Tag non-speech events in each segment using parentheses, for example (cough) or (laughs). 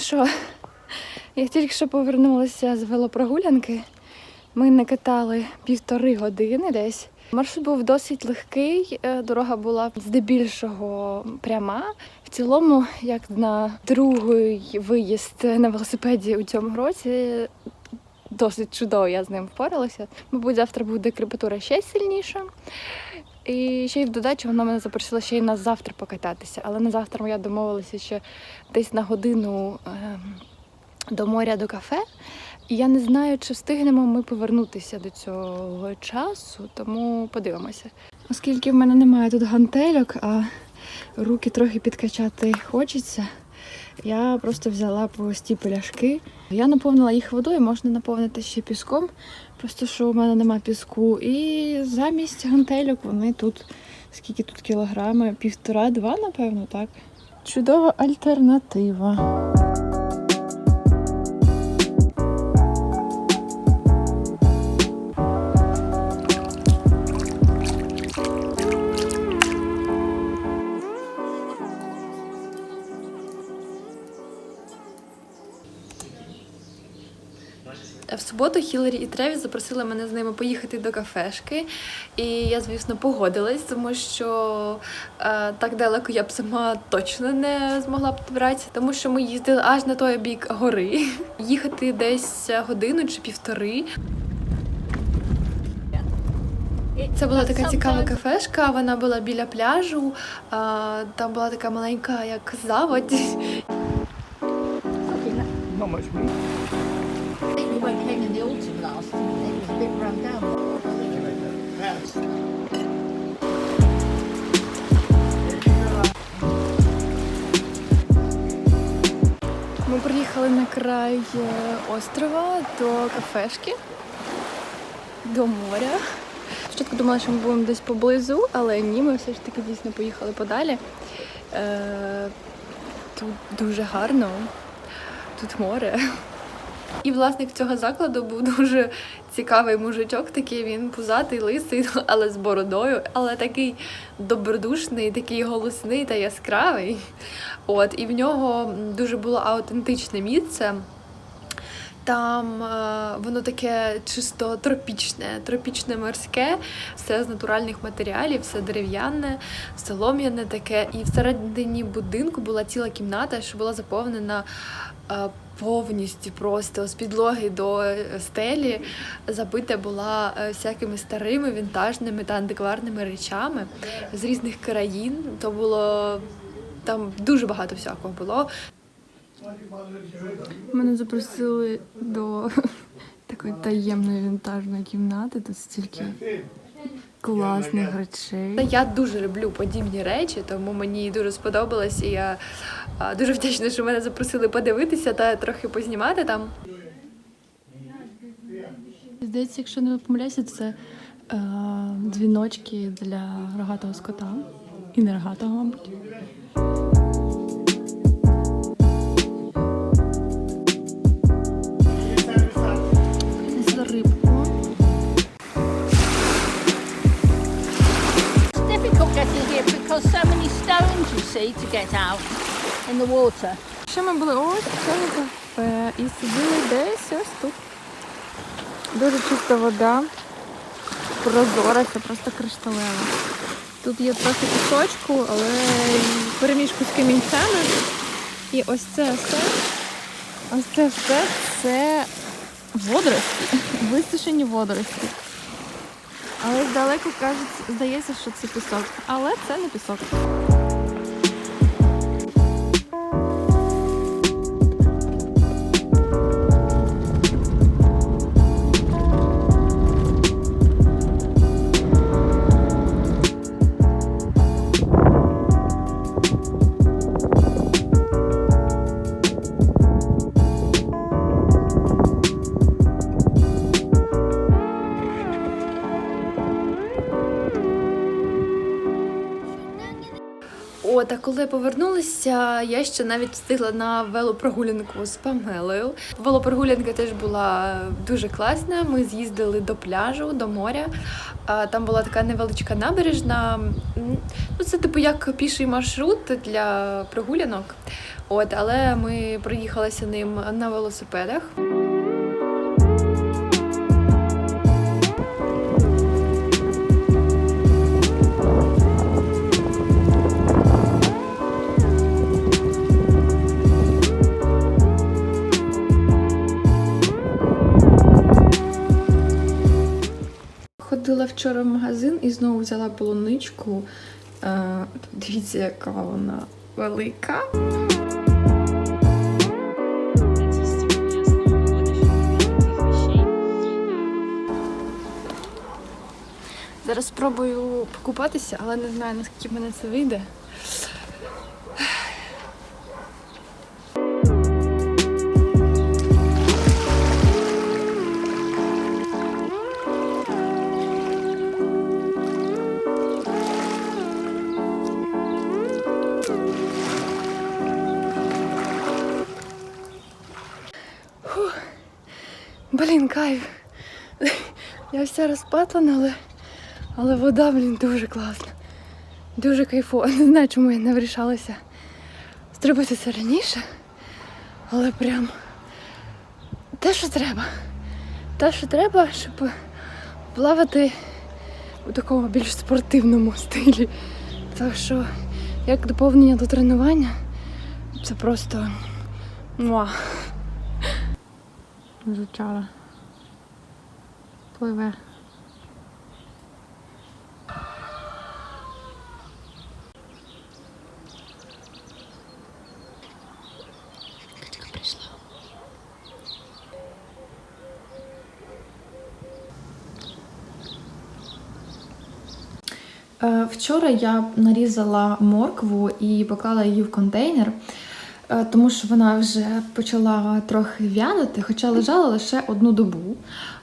що, я тільки що повернулася з велопрогулянки. Ми накатали півтори години десь. Маршрут був досить легкий, е, дорога була здебільшого пряма. В цілому, як на другий виїзд на велосипеді у цьому році, досить чудово я з ним впоралася. Мабуть, завтра буде крепатура ще сильніша. І ще й в додачу вона мене запросила ще й на завтра покататися. Але на завтра я домовилася ще десь на годину ем, до моря до кафе. І я не знаю, чи встигнемо ми повернутися до цього часу, тому подивимося. Оскільки в мене немає тут гантельок, а руки трохи підкачати хочеться. Я просто взяла прості пляшки. Я наповнила їх водою, можна наповнити ще піском, просто що у мене нема піску. І замість гантелюк вони тут, скільки тут кілограми? Півтора-два, напевно, так. Чудова альтернатива. Суботу Хіларі і Тревіс запросили мене з ними поїхати до кафешки. І я, звісно, погодилась, тому що е, так далеко я б сама точно не змогла б добратися, тому що ми їздили аж на той бік гори. (laughs) Їхати десь годину чи півтори. Це була така цікава кафешка, вона була біля пляжу, а, там була така маленька, як заводь. Much. I came in the autumn last it was a bit run down. Ми приїхали на край е, острова до кафешки, до моря. Спочатку думала, що ми будемо десь поблизу, але ні, ми все ж таки дійсно поїхали подалі. Е, тут дуже гарно, тут море. І власник цього закладу був (laughs) дуже цікавий мужичок, такий він пузатий, лисий, (laughs) але з бородою, але такий добродушний, такий голосний та яскравий. От, і в нього дуже було аутентичне місце. Там е, воно таке чисто тропічне, тропічне морське, все з натуральних матеріалів, все дерев'яне, солом'яне таке. І всередині будинку була ціла кімната, що була заповнена повністю просто з підлоги до е, стелі. Забита була е, всякими старими вінтажними та антикварними речами з різних країн. То було там дуже багато всякого було. Мене запросили до (laughs) такої таємної вінтажної кімнати. Тут стільки класних речей. Я дуже люблю подібні речі, тому мені дуже сподобалось, і я дуже вдячна, що мене запросили подивитися та трохи познімати там. Здається, якщо не помиляюся, це е, дзвіночки для рогатого скота і не рогатого, мабуть. See to get out in the water. Ще ми були ось в кафе і сиділи десь ось тут. Дуже чиста вода, прозора, це просто кришталева. Тут є трохи пісочку, але й перемішку з камінцями. І ось це все, ось це все це водорості, (laughs) висушені водорості. Але здалеку кажуть, здається, що це пісок. Але це не пісок. Коли повернулася, я ще навіть встигла на велопрогулянку з Памелою. Велопрогулянка теж була дуже класна. Ми з'їздили до пляжу, до моря. Там була така невеличка набережна. Ну, це типу як піший маршрут для прогулянок. От, але ми проїхалися ним на велосипедах. Ходила вчора в магазин і знову взяла полуничку. Е, Дивіться, яка вона велика. Зараз спробую покупатися, але не знаю, наскільки в мене це вийде. Блін, кайф. Я вся розпатлана, але але вода, блін, дуже класна. Дуже кайфово. Не знаю, чому я не вирішалася зробити це раніше. Але прям те, що треба. Те, що треба, щоб плавати у такому більш спортивному стилі. Так що, як доповнення до тренування, це просто муа. Жучара. Пливе. Е, Вчора я нарізала моркву і поклала її в контейнер, тому що вона вже почала трохи в'янути, хоча лежала лише одну добу.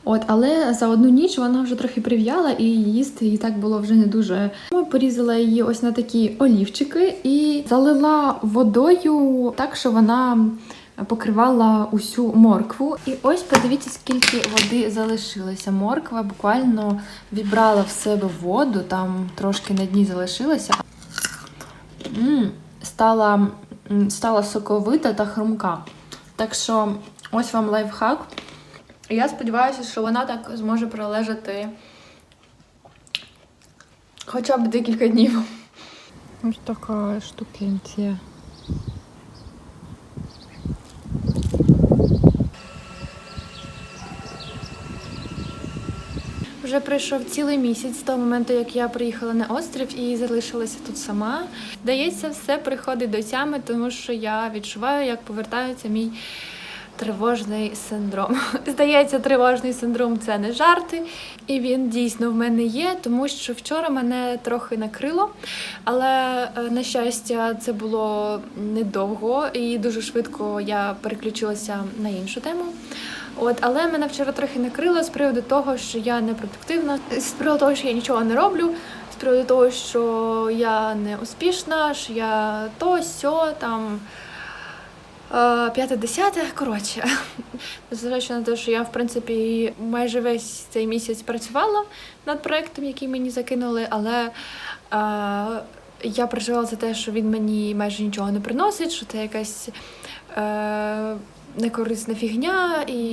От, але за одну ніч вона вже трохи прив'яла і їсти їй так було вже не дуже. Ми порізала її ось на такі олівчики і залила водою так, що вона покривала усю моркву. І ось подивіться, скільки води залишилося. Морква буквально вібрала в себе воду, там трошки на дні залишилося. м м, стала соковита та хрумка. Так що ось вам лайфхак. Я сподіваюся, що вона так зможе пролежати хоча б декілька днів. Ось така штукенція. Вже пройшов цілий місяць з того моменту, як я приїхала на острів і залишилася тут сама. Здається, все приходить до тями, тому що я відчуваю, як повертається мій тривожний синдром. (laughs) Здається, тривожний синдром це не жарти, і він дійсно в мене є, тому що вчора мене трохи накрило, але е, на щастя, це було недовго і дуже швидко я переключилася на іншу тему. От, але мене вчора трохи накрило з приводу того, що я не продуктивна, з приводу того, що я нічого не роблю, з приводу того, що я не успішна, що я то, сьо, там е, п'яте, десяте. Коротше, (laughs) незважаючи на те, що я в принципі майже весь цей місяць працювала над проектом, який мені закинули, але е, я переживала за те, що він мені майже нічого не приносить, що це якась. Е, некорисна фігня, і,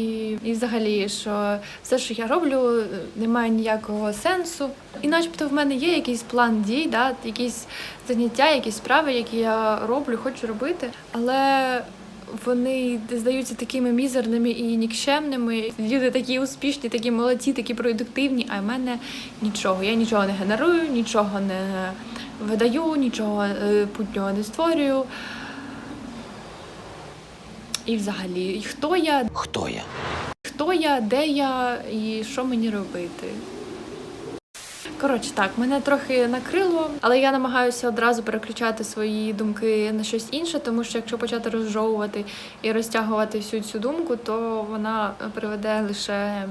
і взагалі, що все, що я роблю, е, не має ніякого сенсу. І начебто в мене є якийсь план дій, да, якісь заняття, якісь справи, які я роблю, хочу робити, але вони здаються такими мізерними і нікчемними. Люди такі успішні, такі молодці, такі продуктивні, а в мене нічого. Я нічого не генерую, нічого не видаю, нічого е, путнього не створюю. І взагалі, і хто я, Хто я? хто я, де я і що мені робити. Коротше, так, мене трохи накрило, але я намагаюся одразу переключати свої думки на щось інше, тому що якщо почати розжовувати і розтягувати всю цю думку, то вона приведе лише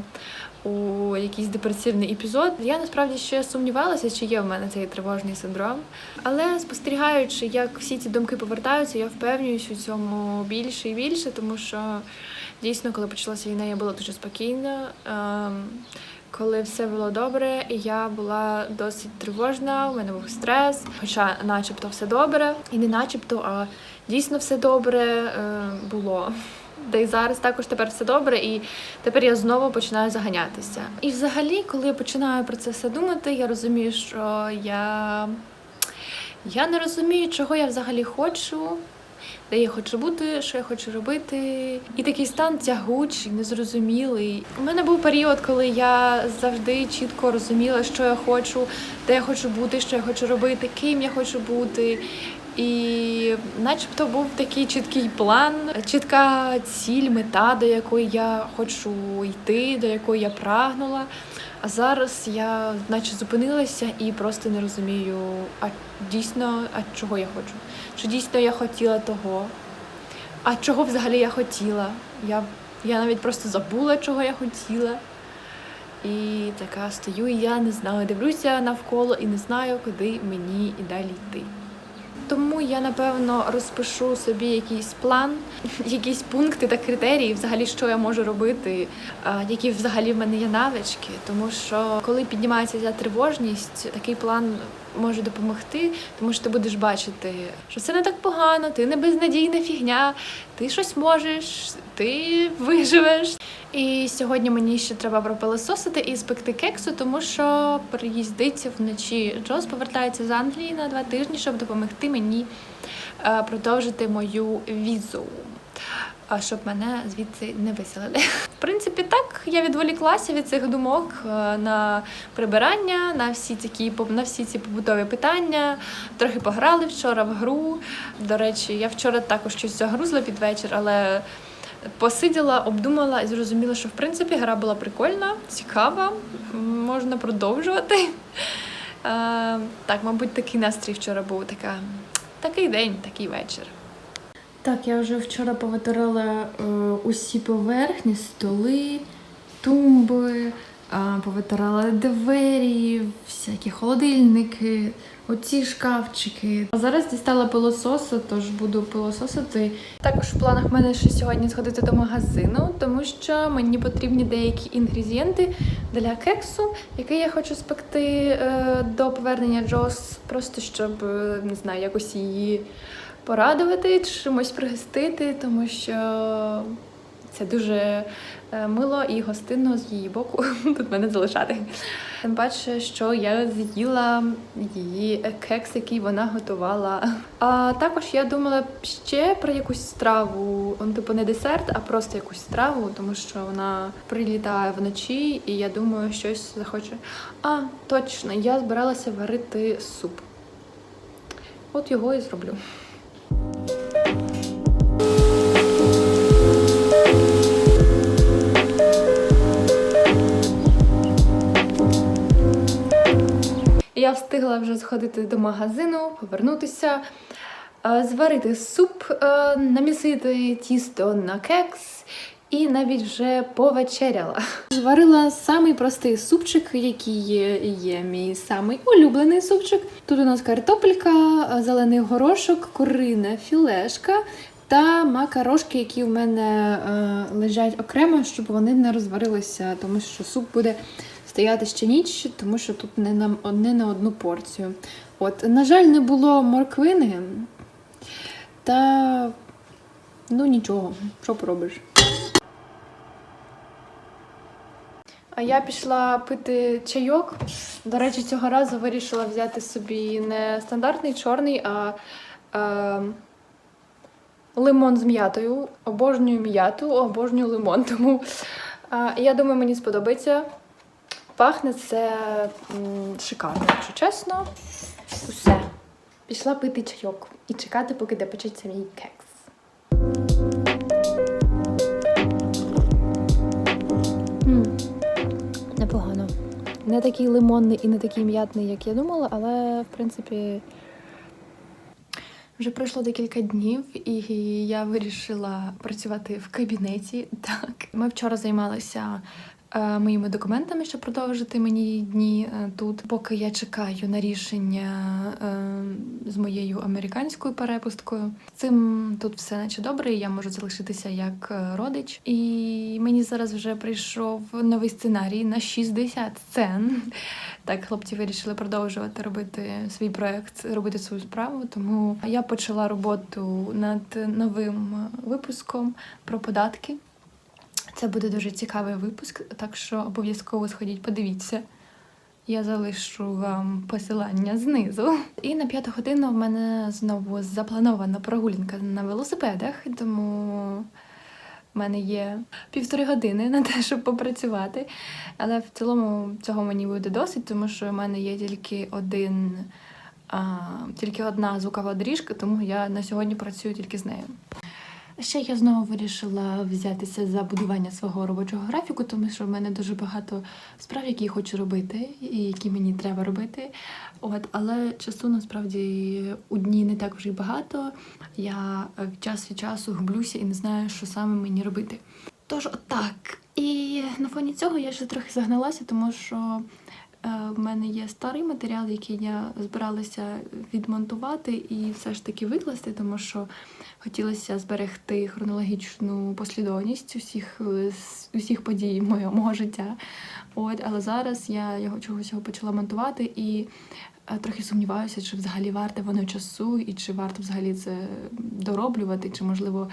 у якийсь депресивний епізод. Я насправді ще сумнівалася, чи є в мене цей тривожний синдром. Але спостерігаючи, як всі ці думки повертаються, я впевнююсь у цьому більше і більше, тому що дійсно, коли почалася війна, я була дуже спокійна. Ем, коли все було добре, і я була досить тривожна, у мене був стрес, хоча начебто все добре, і не начебто, а дійсно все добре е, було. Та й зараз також тепер все добре, і тепер я знову починаю заганятися. І взагалі, коли я починаю про це все думати, я розумію, що я, я не розумію, чого я взагалі хочу, де я хочу бути, що я хочу робити. І такий стан тягучий, незрозумілий. У мене був період, коли я завжди чітко розуміла, що я хочу, де я хочу бути, що я хочу робити, ким я хочу бути. І начебто був такий чіткий план, чітка ціль, мета, до якої я хочу йти, до якої я прагнула. А зараз я наче зупинилася і просто не розумію, а дійсно, а чого я хочу? Чи дійсно я хотіла того? А чого взагалі я хотіла? Я, я навіть просто забула, чого я хотіла. І така стою, і я не знаю, дивлюся навколо і не знаю, куди мені і далі йти. Тому я напевно розпишу собі якийсь план, (laughs) якісь пункти та критерії, взагалі, що я можу робити, які взагалі в мене є навички. Тому що коли піднімається ця тривожність, такий план може допомогти, тому що ти будеш бачити, що все не так погано, ти не безнадійна фігня, ти щось можеш, ти виживеш. І сьогодні мені ще треба пропилососити і спекти кексу, тому що приїздиться вночі. Джос повертається з Англії на два тижні, щоб допомогти мені е, продовжити мою візу. А щоб мене звідси не виселили. В принципі, так я відволіклася від цих думок е, на прибирання, на всі такі на всі ці побутові питання. Трохи пограли вчора в гру. До речі, я вчора також щось загрузла під вечір, але посиділа, обдумала і зрозуміла, що в принципі гра була прикольна, цікава, можна продовжувати. Е, так, мабуть, такий настрій вчора був, така, такий день, такий вечір. Так, я вже вчора повитирала е, усі поверхні, столи, тумби, повитирала двері, всякі холодильники, оці шкафчики. А зараз дістала пилососа, тож буду пилососити. Також в планах в мене ще сьогодні сходити до магазину, тому що мені потрібні деякі інгредієнти для кексу, який я хочу спекти е, до повернення Джос, просто щоб е, не знаю, якось її порадувати, чимось пригостити, тому що це дуже е, мило і гостинно з її боку (laughs) тут мене залишати. Тим паче, що я з'їла її кекс, який вона готувала. А також я думала ще про якусь страву, ну, типу не десерт, а просто якусь страву, тому що вона прилітає вночі, і я думаю, щось захоче. А, точно, я збиралася варити суп. От його і зроблю. Встигла вже сходити до магазину, повернутися, е, зварити суп, е, намісити тісто на кекс і навіть вже повечеряла. Зварила самий простий супчик, який є, є мій самий улюблений супчик. Тут у нас картопелька, е, зелений горошок, курина філешка. Та макарошки, які в мене е, лежать окремо, щоб вони не розварилися, тому що суп буде стояти ще ніч, тому що тут не на, не на одну порцію. От, на жаль, не було морквини. Та ну нічого, що поробиш. А я пішла пити чайок. До речі, цього разу вирішила взяти собі не стандартний чорний, а е, лимон з м'ятою. Обожнюю м'яту, обожнюю лимон. Тому е, я думаю, мені сподобається. Пахне це м, шикарно, якщо чесно. Усе. Пішла пити чайок і чекати, поки допечеться мій кекс. М, Непогано. Не такий лимонний і не такий м'ятний, як я думала, але в принципі. Вже пройшло декілька днів, і я вирішила працювати в кабінеті. Так, ми вчора займалися моїми документами, щоб продовжити мені дні е, тут. Поки я чекаю на рішення е, з моєю американською перепусткою. Цим тут все наче добре, і я можу залишитися як е, родич. І мені зараз вже прийшов новий сценарій на 60 сцен. (laughs) Так, хлопці вирішили продовжувати робити свій проект, робити свою справу. Тому я почала роботу над новим випуском про податки. Це буде дуже цікавий випуск, так що обов'язково сходіть, подивіться. Я залишу вам посилання знизу. І на п'яту годину в мене знову запланована прогулянка на велосипедах, тому в мене є півтори години на те, щоб попрацювати. Але в цілому цього мені буде досить, тому що в мене є тільки один, а, тільки одна звукова доріжка, тому я на сьогодні працюю тільки з нею. Ще я знову вирішила взятися за будування свого робочого графіку, тому що в мене дуже багато справ, які я хочу робити, і які мені треба робити. От, але часу насправді у дні не так вже й багато. Я е, час від часу гублюся і не знаю, що саме мені робити. Тож так. І на фоні цього я ще трохи загналася, тому що в мене є старий матеріал, який я збиралася відмонтувати і все ж таки викласти, тому що хотілося зберегти хронологічну послідовність усіх, е, усіх подій мого, мого життя. От, але зараз я його чогось його почала монтувати і е, трохи сумніваюся, чи взагалі варте воно часу, і чи варто взагалі це дороблювати, чи можливо.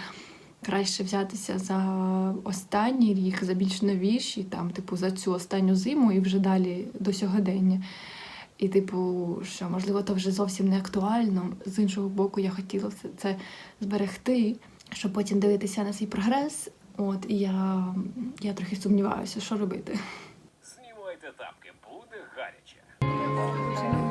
Краще взятися за останній рік, за більш новіші, там, типу, за цю останню зиму і вже далі до сьогодення. І, типу, що можливо, то вже зовсім не актуально. З іншого боку, я хотіла все це зберегти, щоб потім дивитися на свій прогрес. От і я, я трохи сумніваюся, що робити. Знімайте тапки, буде гаряче.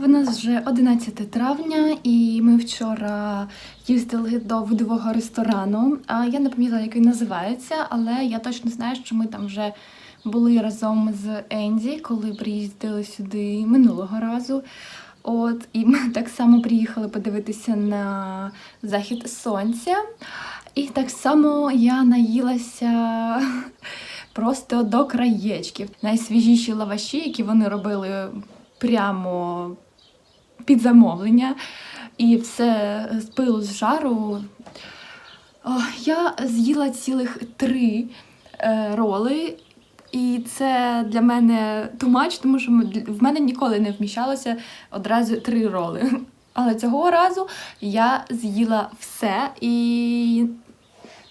В нас вже 11 травня, і ми вчора їздили до видового ресторану. Я не пам'ятаю, як він називається, але я точно знаю, що ми там вже були разом з Енді, коли приїздили сюди минулого разу. От, і ми так само приїхали подивитися на захід сонця. І так само я наїлася просто до краєчків. Найсвіжіші лаваші, які вони робили прямо під замовлення, і все з пилу з жару. Я з'їла цілих три е, роли. І це для мене тумач, тому що в мене ніколи не вміщалося одразу три роли. (laughs) Але цього разу я з'їла все і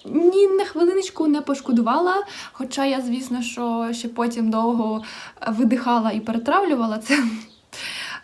ні на хвилиночку не пошкодувала. Хоча я, звісно, що ще потім довго видихала і перетравлювала це.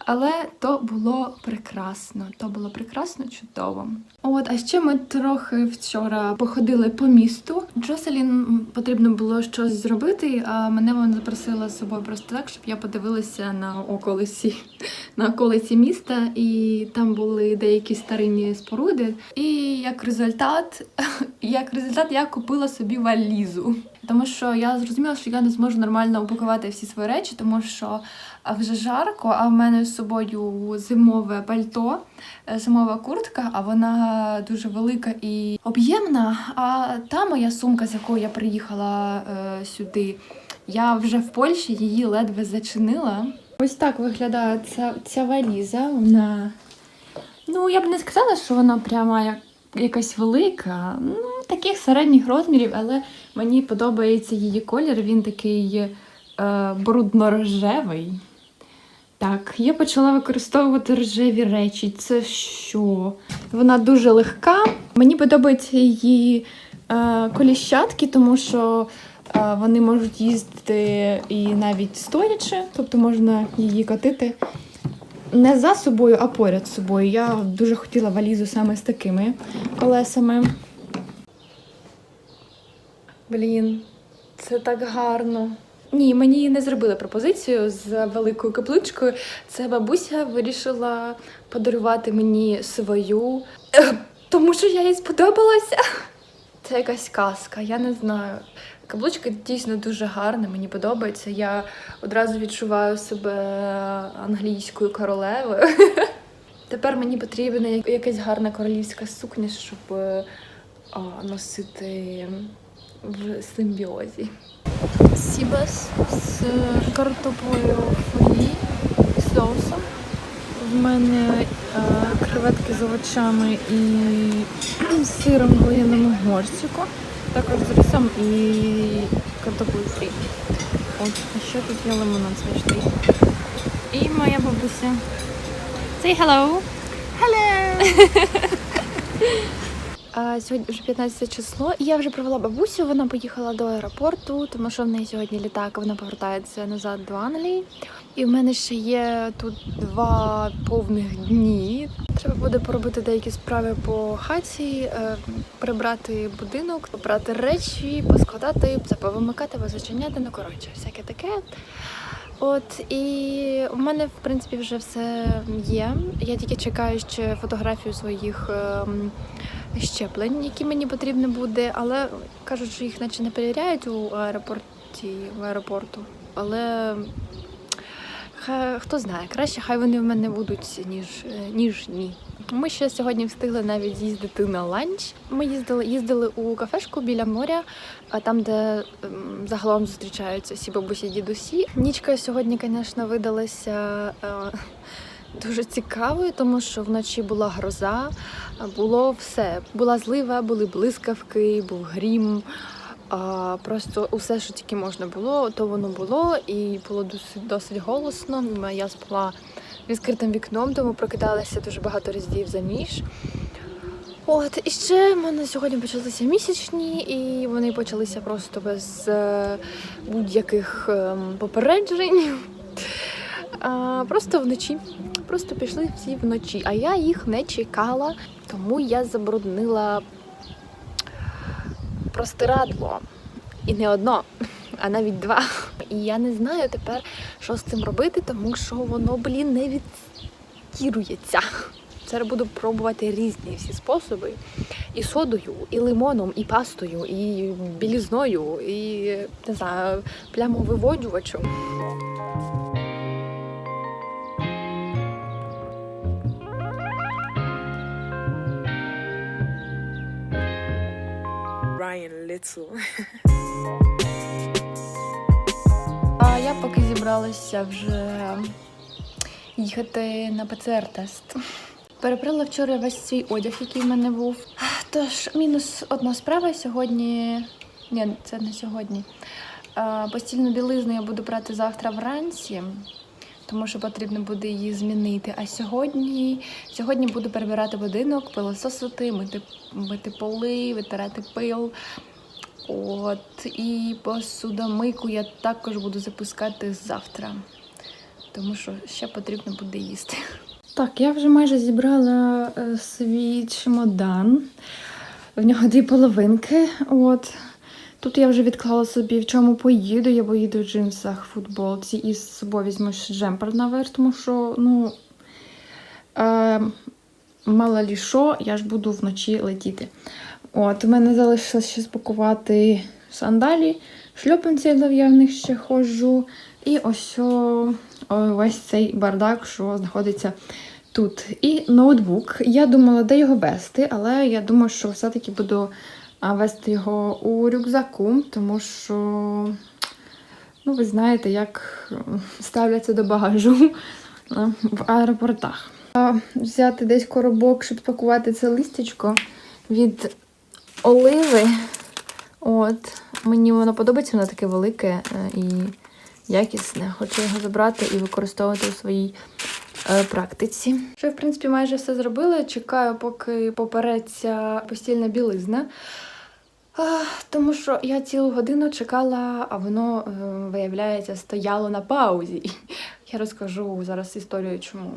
Але то було прекрасно, то було прекрасно чудово. От, а ще ми трохи вчора походили по місту. Джоселін потрібно було щось зробити, а мене вона запросила з собою просто так, щоб я подивилася на околиці, (laughs) на околиці міста, і там були деякі старинні споруди. І як результат, (laughs) як результат, я купила собі валізу. Тому що я зрозуміла, що я не зможу нормально упакувати всі свої речі, тому що вже жарко, а в мене з собою зимове пальто, е, зимова куртка, а вона дуже велика і об'ємна. А та моя сумка, з якою я приїхала е, сюди, я вже в Польщі її ледве зачинила. Ось так виглядає ця, ця валіза. Вона. Ну, я б не сказала, що вона прямо як якась велика. Ну, таких середніх розмірів, але мені подобається її колір. Він такий е, брудно-рожевий. Так, я почала використовувати рожеві речі. Це що? Вона дуже легка. Мені подобаються її е, коліщатки, тому що е, вони можуть їздити і навіть стоячи, тобто можна її катити не за собою, а поряд з собою. Я дуже хотіла валізу саме з такими колесами. Блін, це так гарно. Ні, мені не зробили пропозицію з великою капличкою. Це бабуся вирішила подарувати мені свою е, тому що я їй сподобалася. Це якась казка, я не знаю. Каблучка дійсно дуже гарна, мені подобається. Я одразу відчуваю себе англійською королевою. (laughs) Тепер мені потрібна якась гарна королівська сукня, щоб е, носити в симбіозі. Сібас з картоплею фрі соусом. В мене е, креветки з овочами і сиром в глиняному горщику. Також з рисом і картоплею фрі. От, а ще тут є лимонад смачний. І моя бабуся. Say hello! А, (laughs) сьогодні вже 15 число, і я вже провела бабусю. Вона поїхала до аеропорту, тому що в неї сьогодні літак. Вона повертається назад до Англії. І в мене ще є тут два повних дні. Треба буде поробити деякі справи по хаті, е, прибрати будинок, побрати речі, поскладати, повимикати, позачиняти. Ну коротше, всяке таке. От і в мене в принципі вже все є. Я тільки чекаю ще фотографію своїх ем, щеплень, які мені потрібно буде, але кажуть, що їх наче не перевіряють у аеропорті в аеропорту. Але хай, хто знає, краще хай вони в мене будуть, ніж, ніж ні. Ми ще сьогодні встигли навіть з'їздити на ланч. Ми їздили, їздили у кафешку біля моря, там, де ем, загалом зустрічаються всі бабусі дідусі. Нічка сьогодні, звісно, видалася. е, Дуже цікавою, тому що вночі була гроза, було все. Була злива, були блискавки, був грім. А, просто усе, що тільки можна було, то воно було, і було досить, досить голосно. Я спала відкритим вікном, тому прокидалася дуже багато разів за ніч. От, і ще в мене сьогодні почалися місячні, і вони почалися просто без е, будь-яких ем, попереджень. (laughs) А, просто вночі. Просто пішли всі вночі. А я їх не чекала, тому я забруднила простирадло. І не одно, (laughs) а навіть два. І я не знаю тепер, що з цим робити, тому що воно, блін, не відстірується. Зараз буду пробувати різні всі способи. І содою, і лимоном, і пастою, і білізною, і не знаю, плямовиводжувачем. Ryan Little. А я поки зібралася вже їхати на ПЦР-тест. Переприла вчора весь свій одяг, який в мене був. Тож, мінус одна справа сьогодні. Ні, це не сьогодні. Постільну білизну я буду брати завтра вранці, тому що потрібно буде її змінити. А сьогодні, сьогодні буду перебирати будинок, пилососити, мити, мити поли, витирати пил. От і посудомийку я також буду запускати завтра, тому що ще потрібно буде їсти. Так, я вже майже зібрала е, свій чемодан. В нього дві половинки. От. Тут я вже відклала собі, в чому поїду. Я поїду в джинсах, футболці і з собою візьму ще джемпер наверх, тому що, ну, е, мало лі що, я ж буду вночі летіти. От, у мене залишилось ще спакувати сандалі, шльопанці, я в них ще ходжу. І ось весь цей бардак, що знаходиться тут. І ноутбук. Я думала, де його вести, але я думаю, що все-таки буду вести його у рюкзаку, тому що, ну, ви знаєте, як ставляться до багажу в аеропортах. Взяти десь коробок, щоб спакувати це листячко від оливи. От. Мені воно подобається, воно таке велике е, і якісне. Хочу його забрати і використовувати у своїй е, практиці. Що, в принципі, майже все зробила. Чекаю, поки попереться постільна білизна. Тому що я цілу годину чекала, а воно, е, виявляється, стояло на паузі. (laughs) Я розкажу зараз історію, чому.